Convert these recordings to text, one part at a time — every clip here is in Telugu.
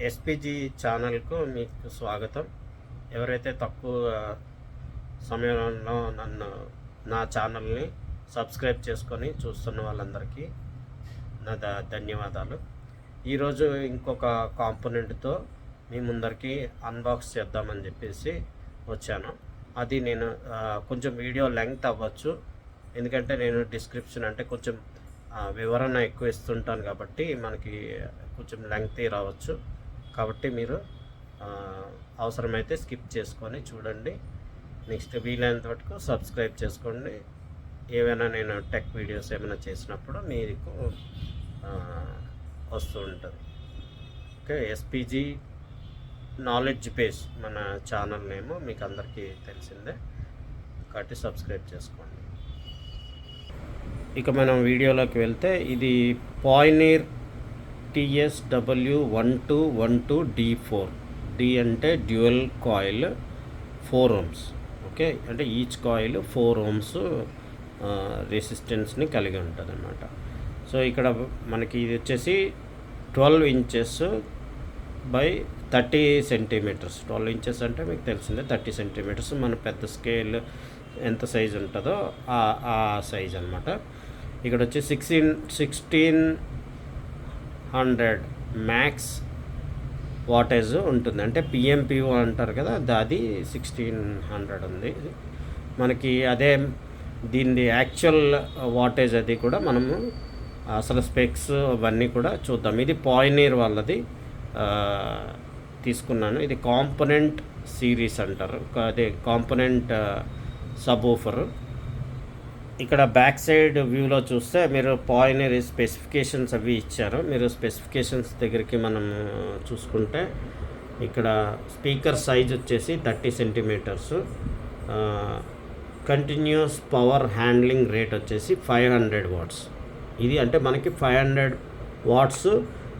ఎస్పిజి ఛానల్కు మీకు స్వాగతం. ఎవరైతే తక్కువ సమయంలో నన్ను నా ఛానల్ని సబ్స్క్రైబ్ చేసుకొని చూస్తున్న వాళ్ళందరికీ నా ద- ధన్యవాదాలు. ఈరోజు ఇంకొక కాంపోనెంట్తో మీ ముందరికి అన్బాక్స్ చేద్దామని చెప్పేసి వచ్చాను. అది నేను కొంచెం వీడియో లెంగ్త్ అవ్వచ్చు. ఎందుకంటే నేను డిస్క్రిప్షన్ అంటే కొంచెం వివరణ ఎక్కువ ఇస్తుంటాను కాబట్టి మనకి కొంచెం లెంగ్త్ రావచ్చు. కాబట్టి మీరు అవసరమైతే స్కిప్ చేసుకొని చూడండి. నెక్స్ట్ వీలైనంత వరకు సబ్స్క్రైబ్ చేసుకోండి. ఏవైనా నేను టెక్ వీడియోస్ ఏమైనా చేసినప్పుడు మీకు వస్తూ ఉంటుంది. ఓకే ఎస్పీజీ నాలెడ్జ్ బేస్ మన ఛానల్ నేమ్ మీకు అందరికీ తెలిసిందే. కాబట్టి సబ్స్క్రైబ్ చేసుకోండి. ఇక మనం వీడియోలోకి వెళ్తే ఇది Pioneer TSW one two one two D four D అంటే dual coil four ohms okay అంటే ఈచ్ కాయిల్ ఫోర్ ఓమ్స్ రెసిస్టెన్స్ని కలిగి ఉంటుంది అనమాట సో ఇక్కడ మనకి ఇది వచ్చేసి twelve inches by thirty centimetres twelve inches అంటే మీకు తెలిసిందే థర్టీ సెంటీమీటర్స్ మన పెద్ద స్కేల్ ఎంత సైజ్ ఉంటుందో ఆ ఆ సైజ్ అనమాట ఇక్కడ వచ్చి sixteen sixteen hundred max wattage ఉంటుంది. అంటే పిఎంపిఓ అంటారు కదా ద- అది సిక్స్టీన్ హండ్రెడ్ ఉంది. మనకి అదే దీని యాక్చువల్ వాటేజ్ అది కూడా మనము అసలు స్పెక్స్ అవన్నీ కూడా చూద్దాం. ఇది పాయినీర్ వాళ్ళది తీసుకున్నాను. ఇది కాంపొనెంట్ సిరీస్ అంటారు. అదే కాంపొనెంట్ సబ్ ఊఫర్ ఇక్కడ బ్యాక్ సైడ్ వ్యూలో చూస్తే మీరు పాయినర్ స్పెసిఫికేషన్స్ అవి ఇచ్చారు. మీరు స్పెసిఫికేషన్స్ దగ్గరికి మనం చూసుకుంటే ఇక్కడ స్పీకర్ సైజ్ వచ్చేసి thirty centimetres continuous power handling rate వచ్చేసి ఫైవ్ హండ్రెడ్ వాట్స్ ఇది అంటే మనకి ఫైవ్ హండ్రెడ్ వాట్స్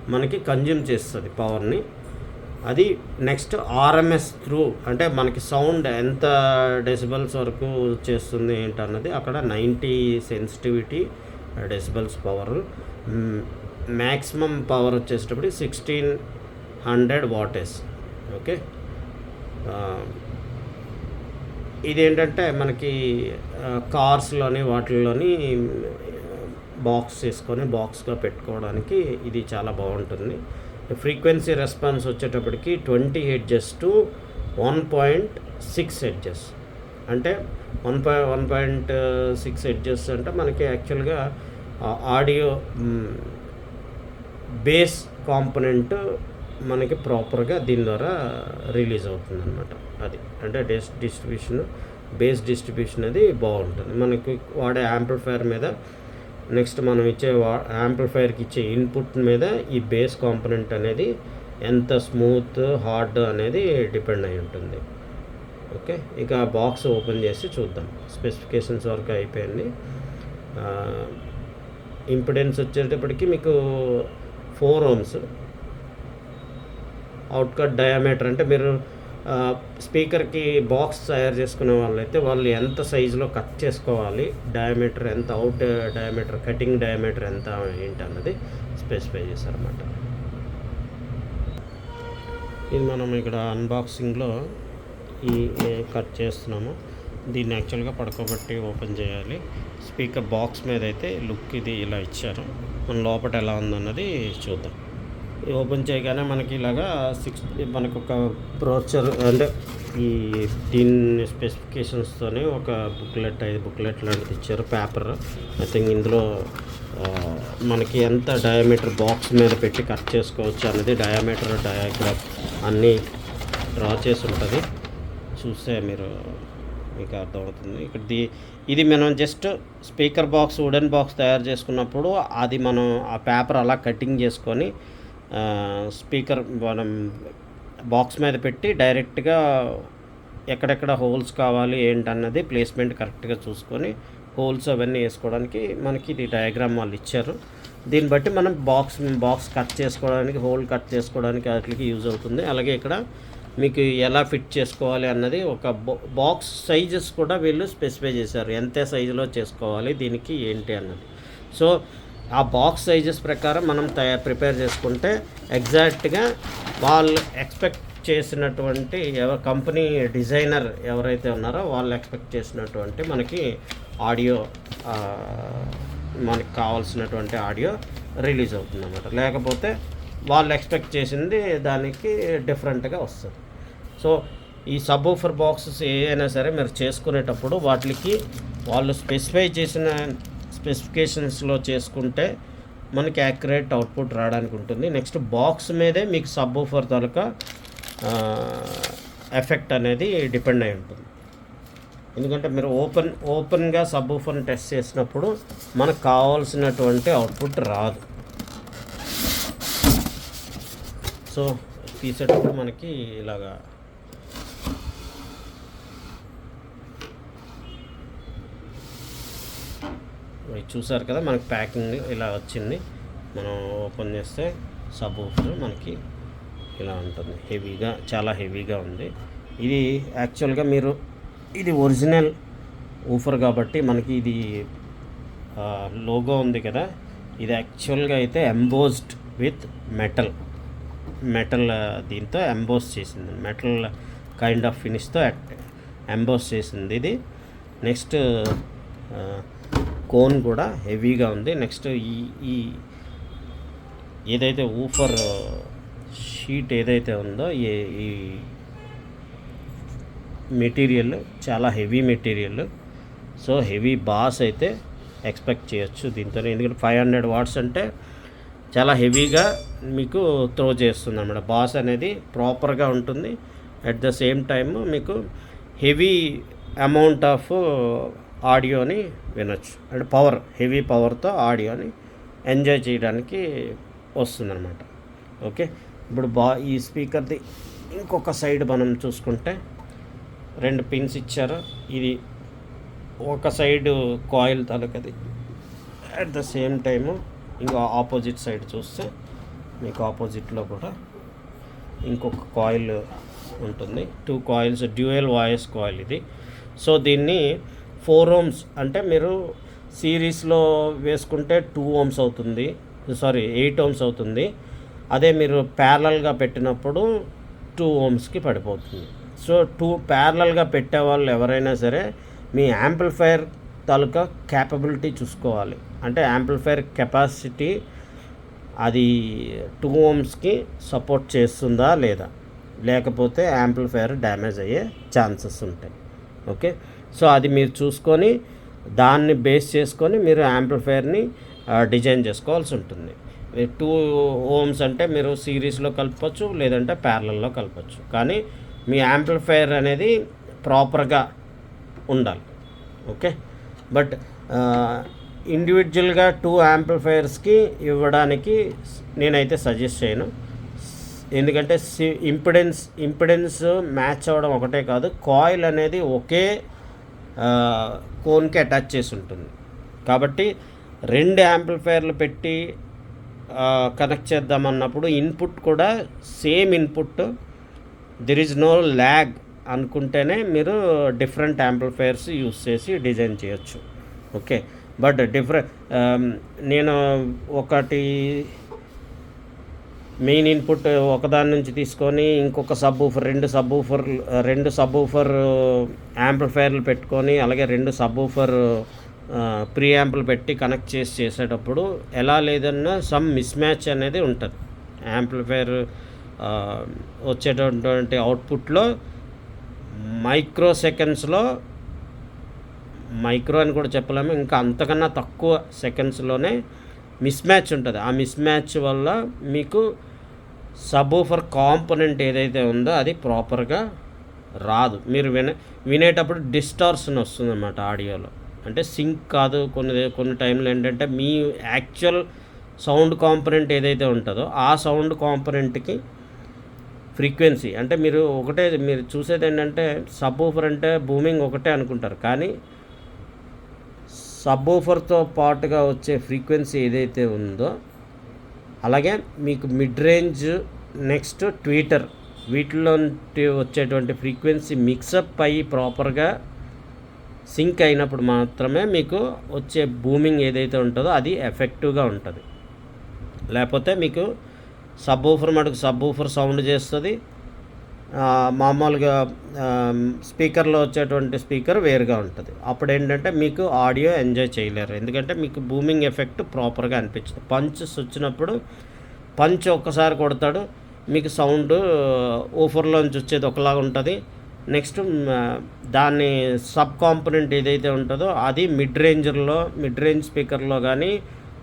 మనకి కన్జ్యూమ్ చేస్తుంది పవర్ని అది నెక్స్ట్ ఆర్ఎంఎస్ త్రూ అంటే మనకి సౌండ్ ఎంత డెసిబల్స్ వరకు చేస్తుంది ఏంటన్నది అక్కడ ninety sensitivity decibels power maximum power వచ్చేటప్పుడు సిక్స్టీన్ హండ్రెడ్ వాటెస్ ఓకే? ఇదేంటంటే మనకి కార్స్లోని వాటిల్లోని బాక్స్ చేసుకొని బాక్స్గా పెట్టుకోవడానికి ఇది చాలా బాగుంటుంది. ఫ్రీక్వెన్సీ రెస్పాన్స్ వచ్చేటప్పటికి twenty hertz to one point six hertz. అంటే వన్ పాయి వన్ పాయింట్ సిక్స్ హెడ్జెస్ అంటే మనకి యాక్చువల్గా ఆడియో బేస్ కాంపనెంట్ మనకి ప్రాపర్గా దీని ద్వారా రిలీజ్ అవుతుంది అనమాట అది అంటే డేస్ డిస్ట్రిబ్యూషన్ బేస్ డిస్ట్రిబ్యూషన్ అది బాగుంటుంది. మనకి వాడే యాంప్లిఫైయర్ మీద నెక్స్ట్ మనం ఇచ్చే వా యాంప్లిఫైర్కి ఇచ్చే ఇన్పుట్ మీద ఈ బేస్ కాంపనెంట్ అనేది ఎంత స్మూత్ హార్డ్ అనేది డిపెండ్ అయి ఉంటుంది. ఓకే? ఇక బాక్స్ ఓపెన్ చేసి చూద్దాం. స్పెసిఫికేషన్స్ వరకు అయిపోయింది. ఇంపిడెన్స్ వచ్చేటప్పటికి మీకు ఫోర్ ఓమ్స్. అవుట్కట్ డయామీటర్ అంటే మీరు స్పీకర్కి బాక్స్ తయారు చేసుకునే వాళ్ళైతే వాళ్ళు ఎంత సైజులో కట్ చేసుకోవాలి డయామీటర్ ఎంత అవుట్ డయామీటర్ కటింగ్ డయామీటర్ ఎంత ఏంటి అన్నది స్పెసిఫై చేశారన్నమాట. ఇది మనం ఇక్కడ అన్బాక్సింగ్లో ఈ కట్ చేస్తున్నాము దీన్ని యాక్చువల్గా పడుకోబెట్టి ఓపెన్ చేయాలి. స్పీకర్ బాక్స్ మీద అయితే లుక్ ఇది ఇలా ఇచ్చారు. మన లోపల ఎలా ఉందన్నది చూద్దాం. ఓపెన్ చేయగానే మనకి ఇలాగా సిక్స్ మనకు ఒక బ్రోచర్ అంటే ఈ దీని స్పెసిఫికేషన్స్తోనే ఒక బుక్లెట్ ఐదు బుక్లెట్ లాంటిది ఇచ్చారు పేపర్ ఐ థింక్ ఇందులో మనకి ఎంత డయామీటర్ బాక్స్ మీద పెట్టి కట్ చేసుకోవచ్చు అనేది డయామీటర్ డయాగ్రామ్ అన్నీ డ్రా చేసి ఉంటుంది. చూస్తే మీరు మీకు అర్థమవుతుంది. ఇక్కడ ది ఇది మనం just speaker box wooden box తయారు చేసుకున్నప్పుడు అది మనం ఆ పేపర్ అలా కటింగ్ చేసుకొని స్పీకర్ మనం బాక్స్ మీద పెట్టి డైరెక్ట్గా ఎక్కడెక్కడ హోల్స్ కావాలి ఏంటన్నది ప్లేస్మెంట్ కరెక్ట్గా చూసుకొని హోల్స్ అవన్నీ వేసుకోవడానికి మనకి ఇది డయాగ్రామ్ వాళ్ళు ఇచ్చారు. దీన్ని బట్టి మనం బాక్స్ బాక్స్ కట్ చేసుకోవడానికి హోల్ కట్ చేసుకోవడానికి వాటికి యూజ్ అవుతుంది. అలాగే ఇక్కడ మీకు ఎలా ఫిట్ చేసుకోవాలి అన్నది ఒక బాక్స్ సైజెస్ కూడా వీళ్ళు స్పెసిఫై చేశారు. ఎంత సైజులో చేసుకోవాలి దీనికి ఏంటి అన్నది. సో ఆ బాక్స్ సైజెస్ ప్రకారం మనం తయారు ప్రిపేర్ చేసుకుంటే ఎగ్జాక్ట్గా వాళ్ళు ఎక్స్పెక్ట్ చేసినటువంటి ఎవరు కంపెనీ డిజైనర్ ఎవరైతే ఉన్నారో వాళ్ళు ఎక్స్పెక్ట్ చేసినటువంటి మనకి ఆడియో మనకు మనకి కావాల్సినటువంటి ఆడియో రిలీజ్ అవుతుంది అన్నమాట లేకపోతే వాళ్ళు ఎక్స్పెక్ట్ చేసింది దానికి డిఫరెంట్గా వస్తుంది. సో ఈ సబ్ ఊఫర్ బాక్సెస్ ఏ అయినా సరే మీరు చేసుకునేటప్పుడు వాటికి వాళ్ళు స్పెసిఫై చేసిన స్పెసిఫికేషన్స్లో చేసుకుంటే మనకి యాక్యురేట్ అవుట్పుట్ రావడానికి ఉంటుంది. నెక్స్ట్ బాక్స్ మీదే మీకు సబ్ ఊఫర్ తాలూకా ఎఫెక్ట్ అనేది డిపెండ్ అయి ఉంటుంది. ఎందుకంటే మీరు ఓపెన్ ఓపెన్గా సబ్ ఊఫర్ని టెస్ట్ చేసినప్పుడు మనకు కావాల్సినటువంటి అవుట్పుట్ రాదు. సో తీసేటప్పుడు మనకి ఇలాగా చూసారు కదా మనకి ప్యాకింగ్ ఇలా వచ్చింది. మనం ఓపెన్ చేస్తే సబ్ ఊఫర్ మనకి ఇలా ఉంటుంది. హెవీగా చాలా హెవీగా ఉంది. ఇది యాక్చువల్గా మీరు ఇది ఒరిజినల్ ఊఫర్ కాబట్టి మనకి ఇది లోగో ఉంది కదా. ఇది యాక్చువల్గా అయితే ఎంబోస్డ్ విత్ మెటల్. మెటల్ దీంతో ఎంబోస్ చేసింది. మెటల్ కైండ్ ఆఫ్ ఫినిష్తో ఎంబోస్ చేసింది ఇది. నెక్స్ట్ కోన్ కూడా హెవీగా ఉంది. నెక్స్ట్ ఈ ఈ ఏదైతే ఊఫర్ షీట్ ఏదైతే ఉందో ఈ ఈ మెటీరియల్ చాలా heavy material. So heavy bass అయితే ఎక్స్పెక్ట్ చేయొచ్చు దీంతో ఎందుకంటే ఫైవ్ హండ్రెడ్ వాట్స్ అంటే చాలా హెవీగా మీకు త్రో చేస్తుంది అన్నమాట. బాస్ అనేది ప్రాపర్గా ఉంటుంది. అట్ ద సేమ్ టైమ్ మీకు హెవీ అమౌంట్ ఆఫ్ ఆడియోని వినొచ్చు. అంటే పవర్ హెవీ పవర్తో ఆడియోని ఎంజాయ్ చేయడానికి వస్తుందన్నమాట. ఓకే? ఇప్పుడు బా ఈ స్పీకర్ది ఇంకొక సైడ్ మనం చూసుకుంటే రెండు పిన్స్ ఇచ్చారు. ఇది ఒక సైడ్ కాయిల్ తలకది. అట్ ద సేమ్ టైము ఇంకా ఆపోజిట్ సైడ్ చూస్తే మీకు ఆపోజిట్లో కూడా ఇంకొక కాయిల్ ఉంటుంది. Two coils dual voice coil ఇది. సో దీన్ని ఫోర్ ఓమ్స్ అంటే మీరు సిరీస్లో వేసుకుంటే టూ ఓమ్స్ అవుతుంది సారీ ఎయిట్ ఓమ్స్ అవుతుంది. అదే మీరు ప్యారలల్గా పెట్టినప్పుడు టూ ఓమ్స్కి పడిపోతుంది. సో టూ ప్యారలల్గా పెట్టే వాళ్ళు ఎవరైనా సరే మీ యాంప్లిఫైర్ తాలూకా క్యాపబిలిటీ చూసుకోవాలి. అంటే యాంప్లిఫైర్ కెపాసిటీ అది టూ ఓమ్స్కి సపోర్ట్ చేస్తుందా లేదా? లేకపోతే యాంప్లిఫైర్ డ్యామేజ్ అయ్యే ఛాన్సెస్ ఉంటాయి. ఓకే? సో అది మీరు చూసుకొని దాన్ని బేస్ చేసుకొని మీరు యాంప్లిఫైయర్ని డిజైన్ చేసుకోవాల్సి ఉంటుంది. టూ ఓమ్స్ అంటే మీరు సిరీస్లో కలపచ్చు లేదంటే ప్యారలల్లో కలపచ్చు. కానీ మీ యాంప్లిఫైయర్ అనేది ప్రాపర్గా ఉండాలి. ఓకే? బట్ ఇండివిజువల్గా టూ యాంప్లిఫైయర్స్కి ఇవ్వడానికి నేనైతే సజెస్ట్ చేయను. ఎందుకంటే సి ఇంపిడెన్స్ ఇంపిడెన్స్ మ్యాచ్ అవ్వడం ఒకటే కాదు కాయిల్ అనేది ఒకే కోన్కి అటాచ్ చేసి ఉంటుంది. కాబట్టి రెండు యాంప్లిఫైర్లు పెట్టి కనెక్ట్ చేద్దామన్నప్పుడు ఇన్పుట్ కూడా same input there is no lag అనుకుంటేనే మీరు డిఫరెంట్ యాంప్లిఫైర్స్ యూస్ చేసి డిజైన్ చేయొచ్చు. ఓకే బట్ డిఫరెంట్ నేను ఒకటి మెయిన్ ఇన్పుట్ ఒకదాని నుంచి తీసుకొని ఇంకొక సబ్ ఊఫర్ రెండు సబ్ ఊఫర్ రెండు సబ్ ఊఫర్ యాంప్లిఫైర్లు పెట్టుకొని అలాగే రెండు సబ్ ఊఫర్ ప్రీ యాంపులు పెట్టి కనెక్ట్ చేసి చేసేటప్పుడు ఎలా లేదన్నా సమ్ మిస్ మ్యాచ్ అనేది ఉంటుంది. యాంప్లిఫైర్ వచ్చేటటువంటి అవుట్పుట్లో మైక్రో సెకండ్స్లో మైక్రో అని కూడా చెప్పలేము ఇంకా అంతకన్నా తక్కువ సెకండ్స్లోనే మిస్ మ్యాచ్ ఉంటుంది. ఆ మిస్ మ్యాచ్ వల్ల మీకు సబూఫర్ కాంపోనెంట్ ఏదైతే ఉందో అది ప్రాపర్గా రాదు. మీరు వినే వినేటప్పుడు డిస్టార్షన్ వస్తుందన్నమాట ఆడియోలో. అంటే సింక్ కాదు కొన్ని కొన్ని టైంలో ఏంటంటే మీ యాక్చువల్ సౌండ్ కాంపనెంట్ ఏదైతే ఉంటుందో ఆ సౌండ్ కాంపనెంట్కి ఫ్రీక్వెన్సీ అంటే మీరు ఒకటే మీరు చూసేది ఏంటంటే సబ్బూఫర్ అంటే బూమింగ్ ఒకటే అనుకుంటారు. కానీ సబ్బూఫర్తో పాటుగా వచ్చే ఫ్రీక్వెన్సీ ఏదైతే ఉందో అలాగే మీకు మిడ్ రేంజ్ నెక్స్ట్ ట్వీటర్ వీటిలో వచ్చేటువంటి ఫ్రీక్వెన్సీ మిక్సప్ అయ్యి ప్రాపర్గా సింక్ అయినప్పుడు మాత్రమే మీకు వచ్చే బూమింగ్ ఏదైతే ఉంటుందో అది ఎఫెక్టివ్గా ఉంటుంది. లేకపోతే మీకు సబ్ ఊఫర్ మటుకు సబ్ ఊఫర్ సౌండ్ చేస్తుంది. మామూలుగా స్పీకర్లో వచ్చేటువంటి స్పీకర్ వేరుగా ఉంటుంది. అప్పుడు ఏంటంటే మీకు ఆడియో ఎంజాయ్ చేయలేరు. ఎందుకంటే మీకు బూమింగ్ ఎఫెక్ట్ ప్రాపర్గా అనిపించదు. పంచెస్ వచ్చినప్పుడు పంచ్ ఒక్కసారి కొడతాడు మీకు సౌండ్ ఊఫర్లోంచి వచ్చేది ఒకలాగా ఉంటుంది. నెక్స్ట్ దాన్ని సబ్ కాంపొనెంట్ ఏదైతే ఉంటుందో అది మిడ్ రేంజర్లో మిడ్ రేంజ్ స్పీకర్లో కానీ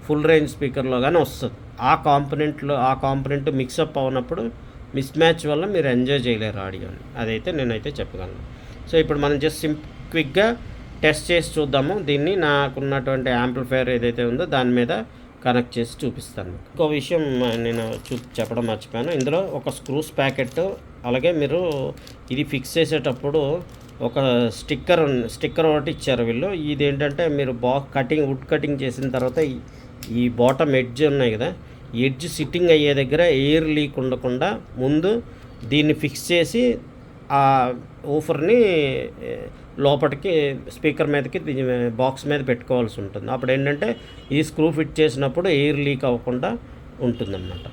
ఫుల్ రేంజ్ స్పీకర్లో కానీ వస్తుంది. ఆ కాంపొనెంట్లో ఆ కాంపొనెంట్ మిక్సప్ అవునప్పుడు మిస్ మ్యాచ్ వల్ల మీరు ఎంజాయ్ చేయలేరు ఆడియోని. అదైతే నేనైతే చెప్పగలను. సో ఇప్పుడు మనం జస్ట్ సిం క్విక్గా టెస్ట్ చేసి చూద్దాము. దీన్ని నాకున్నటువంటి యాంప్లిఫైర్ ఏదైతే ఉందో దాని మీద కనెక్ట్ చేసి చూపిస్తాను. ఇంకో విషయం నేను చూ చెప్పడం మర్చిపోయాను. ఇందులో ఒక స్క్రూస్ ప్యాకెట్ అలాగే మీరు ఇది ఫిక్స్ చేసేటప్పుడు ఒక స్టిక్కర్ స్టిక్కర్ ఒకటి ఇచ్చారు వీళ్ళు. ఇది ఏంటంటే మీరు బా కటింగ్ వుడ్ కటింగ్ చేసిన తర్వాత ఈ- ఈ బాటమ్ ఎడ్జ్ ఉన్నాయి కదా. ఎడ్జ్ సిట్టింగ్ అయ్యే దగ్గర ఎయిర్ లీక్ ఉండకుండా ముందు దీన్ని ఫిక్స్ చేసి ఆ ఊఫర్ని లోపలికి స్పీకర్ మీదకి బాక్స్ మీద పెట్టుకోవాల్సి ఉంటుంది. అప్పుడు ఏంటంటే ఈ స్క్రూ ఫిట్ చేసినప్పుడు ఎయిర్ లీక్ అవ్వకుండా ఉంటుందన్నమాట.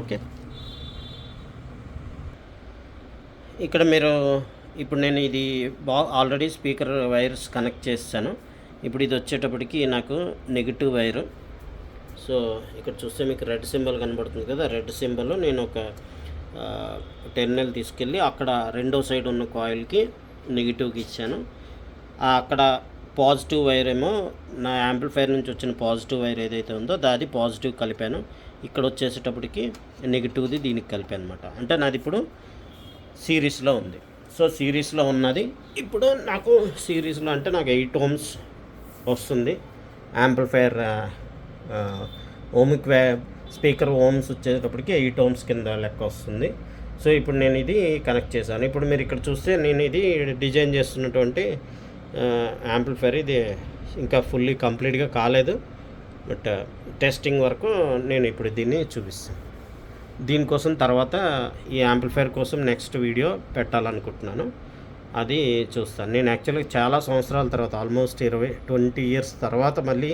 ఓకే? ఇక్కడ మీరు ఇప్పుడు నేను ఇది బా ఆల్రెడీ స్పీకర్ వైర్స్ కనెక్ట్ చేశాను ఇప్పుడు ఇది వచ్చేటప్పటికి నాకు నెగిటివ్ వైరు. సో ఇక్కడ చూస్తే మీకు రెడ్ సింబల్ కనబడుతుంది కదా రెడ్ సింబల్ నేను ఒక టెర్మినల్ తీసుకెళ్ళి అక్కడ రెండో సైడ్ ఉన్న కాయిల్కి నెగిటివ్కి ఇచ్చాను. అక్కడ పాజిటివ్ వైర్ ఏమో నా యాంప్లిఫైర్ నుంచి వచ్చిన పాజిటివ్ వైర్ ఏదైతే ఉందో దాది పాజిటివ్ కలిపాను. ఇక్కడ వచ్చేసేటప్పటికి నెగిటివ్ది దీనికి కలిపాను అనమాట అంటే నాది ఇప్పుడు సిరీస్లో ఉంది. సో సిరీస్లో ఉన్నది. ఇప్పుడు నాకు సిరీస్లో అంటే నాకు ఎయిట్ హోమ్స్ వస్తుంది. యాంప్లిఫైర్ ఓమిక్ వ్యా స్పీకర్ ఓమ్స్ వచ్చేటప్పటికి ఎయిట్ ఓమ్స్ కింద లెక్క వస్తుంది. సో ఇప్పుడు నేను ఇది కనెక్ట్ చేశాను. ఇప్పుడు మీరు ఇక్కడ చూస్తే నేను ఇది డిజైన్ చేస్తున్నటువంటి యాంప్లిఫైర్ ఇది ఇంకా ఫుల్లీ కంప్లీట్గా కాలేదు. బట్ టెస్టింగ్ వరకు నేను ఇప్పుడు దీన్ని చూపిస్తాను. దీనికోసం తర్వాత ఈ యాంప్లిఫైర్ కోసం నెక్స్ట్ వీడియో పెట్టాలనుకుంటున్నాను. అది చూస్తాను. నేను యాక్చువల్గా చాలా సంవత్సరాల తర్వాత ఆల్మోస్ట్ ఇరవై ట్వంటీ ఇయర్స్ తర్వాత మళ్ళీ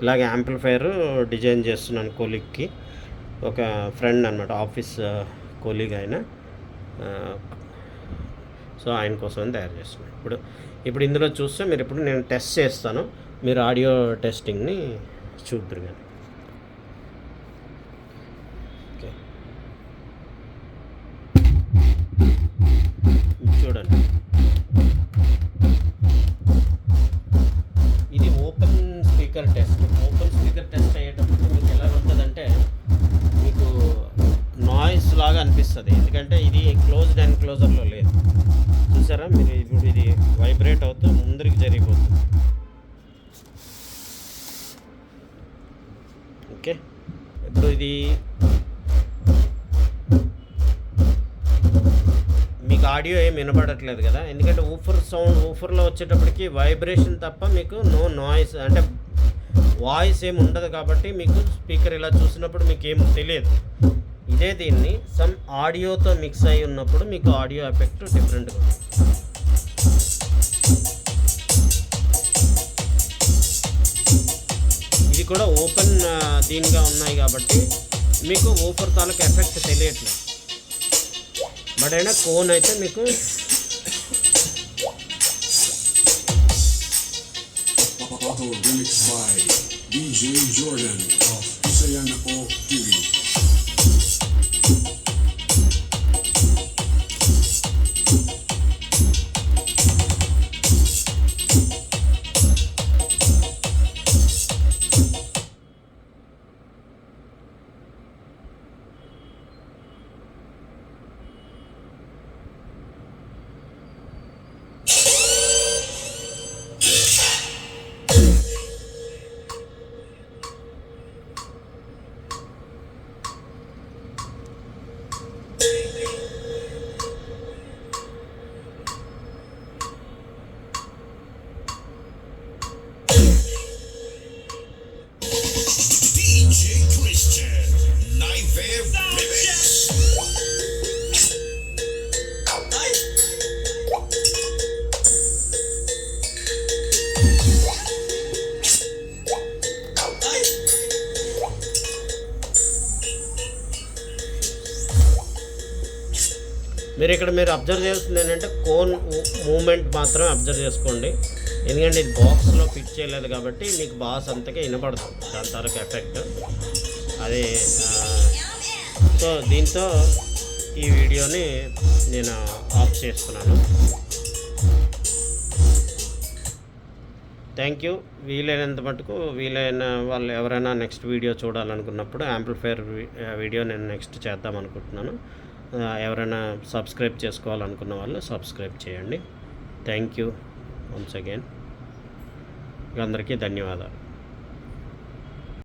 ఇలాగ యాంప్లిఫైర్ డిజైన్ చేస్తున్నాను కొలీగ్కి. ఒక ఫ్రెండ్ అనమాట ఆఫీస్ కోలీగ్ ఆయన. సో ఆయన కోసం తయారు చేస్తున్నాను ఇప్పుడు ఇప్పుడు ఇందులో చూస్తే మీరు ఇప్పుడు నేను టెస్ట్ చేస్తాను. మీరు ఆడియో టెస్టింగ్ని చూద్దరు కానీ. ఆడియో ఏం వినపడట్లేదు కదా. ఎందుకంటే ఊఫర్ సౌండ్ ఊఫర్లో వచ్చేటప్పటికి వైబ్రేషన్ తప్ప మీకు నో నాయిస్ అంటే వాయిస్ ఏమి ఉండదు కాబట్టి మీకు స్పీకర్ ఇలా చూసినప్పుడు మీకు ఏం తెలియదు. ఇదే దీన్ని సమ్ ఆడియోతో మిక్స్ అయి ఉన్నప్పుడు మీకు ఆడియో ఎఫెక్ట్ డిఫరెంట్గా ఉంటుంది. ఇది కూడా ఓపెన్ దీనిగా ఉన్నాయి కాబట్టి మీకు ఊఫర్ తాలూకు ఎఫెక్ట్ తెలియట్లేదు. బట్ అయినా కోన్ అయితే మీకు Auto remix by DJ Jordan of Sayana O TV. మీరు ఇక్కడ మీరు అబ్జర్వ్ చేస్తుంది ఏంటంటే కోన్ మూమెంట్ మాత్రమే అబ్జర్వ్ చేసుకోండి. ఎందుకంటే ఇది బాక్స్లో ఫిట్ చేయలేదు కాబట్టి మీకు బాస్ అంతగా వినపడుతుంది దాని తరకు ఎఫెక్ట్. అది సో దీంతో ఈ వీడియోని నేను ఆఫ్ చేస్తున్నాను. Thank you. వీలైనంత మటుకు వీలైన వాళ్ళు ఎవరైనా నెక్స్ట్ వీడియో చూడాలనుకున్నప్పుడు యాంప్లిఫైర్ వీడియో నేను నెక్స్ట్ చేద్దాం అనుకుంటున్నాను. ఎవరైనా సబ్స్క్రైబ్ చేసుకోవాలనుకున్న వాళ్ళు సబ్స్క్రైబ్ చేయండి. Thank you. Once again. అందరికీ ధన్యవాదాలు.